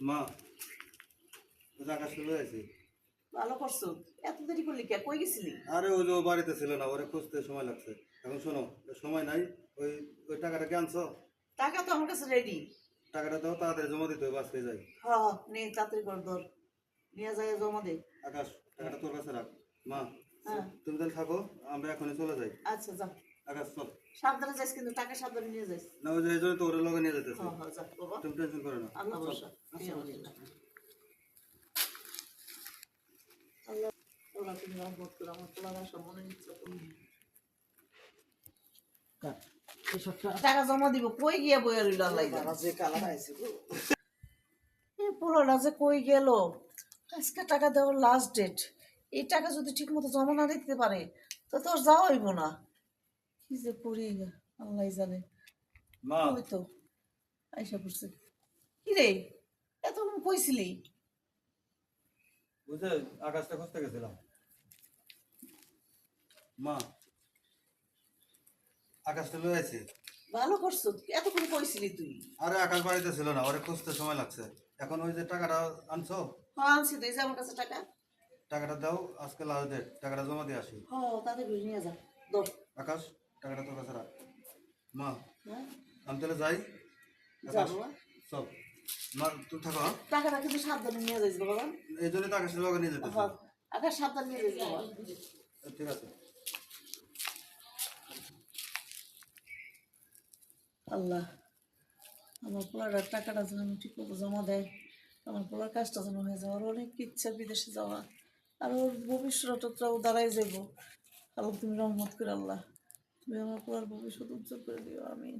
মা ওই চলে আছে ভালো করছ। এত দেরি করলি কে? কই গেছিলি? আরে ওই যে ও বাড়িতে ছিল না ওরে খুঁজতে সময় লাগছে। এখন শোনো সময় নাই ওই ওই টাকাটা কি আনছো? টাকা তো আমার কাছে রেডি টাকাটা দাও তাড়াতাড়ি জমা দিতে হবে আজকে যাই। হ হ নে তাড়াতাড়ি কর ধর। নিয়ে যায় জমা দে। আকাশ টাকাটা তোর কাছে রাখ। মা হ্যাঁ। তুমি তাহলে থাকো আমরা এখনই চলে যাই। আচ্ছা যা। আকাশ চল। সাবধানে যাইস কিন্তু টাকা সাবধানে নিয়ে যাইস। না ওই যে এই জন্য তো ওরে লগে নিয়ে যেতেছে হ্যাঁ হ্যাঁ যা বাবা। তুমি টেনশন করে না। আল্লাহ ভরসা। আল্লাহ ওরা তুমি রহমত করো আমার তোলার আশা মনে নিচ্ছ তুমি টাকা জমা দিব কই গিয়া বইয়া রইল আল্লাহ যে কালার আছে গো। এই পোলাটা যে কই গেল? আজকে টাকা দেওয়ার লাস্ট ডেট এই টাকা যদি ঠিক মতো জমা না দিতে পারে তো তোর যাওয়া হইব না। কি যে করি আল্লাহ জানে। মা। ওই তো আইসা পড়ছে। কি রে এতক্ষণ কইছিলি? বুঝে আকাশটা খুঁজতে গেছিলাম। মা আকাশটা লয়ে আছে ভালো করছ এতক্ষণ কইছিলি তুই। আরে আকাশ বাড়িতে ছিল না ওরে খুঁজতে সময় লাগছে। এখন ওই যে টাকাটা আনছো? হ্যাঁ আনছি তুই যে আমার কাছে টাকা। টাকাটা দাও আজকে লাস্ট ডেট টাকাটা জমা দিয়ে আসি। হ তাতে নিয়ে যা আকাশ টাকাটা তোর কাছে রাখ। মা হ্যাঁ আমি তাহলে যাই। সব মা থাকো হ্যাঁ? টাকাটা কিন্তু সাবধানে নিয়ে যাইস বাবা। এই তো আকাশের নিয়ে হ্যাঁ আকাশ সাবধানে নিয়ে যাইস বাবা। ঠিক আছে। আল্লাহ আমার পোলার টাকাটা যেন আমি ঠিক মতো জমা দেয়। আমার পোলার কাজটা যেন হয়ে যায়। ওর অনেক ইচ্ছা বিদেশে যাওয়া। আর ওর ভবিষ্যৎটাও দাঁড়াই যাব আল্লাহ তুমি রহমত করে আল্লাহ। তুমি আমার পোলার ভবিষ্যৎ উজ্জ্বল করে দিও আমি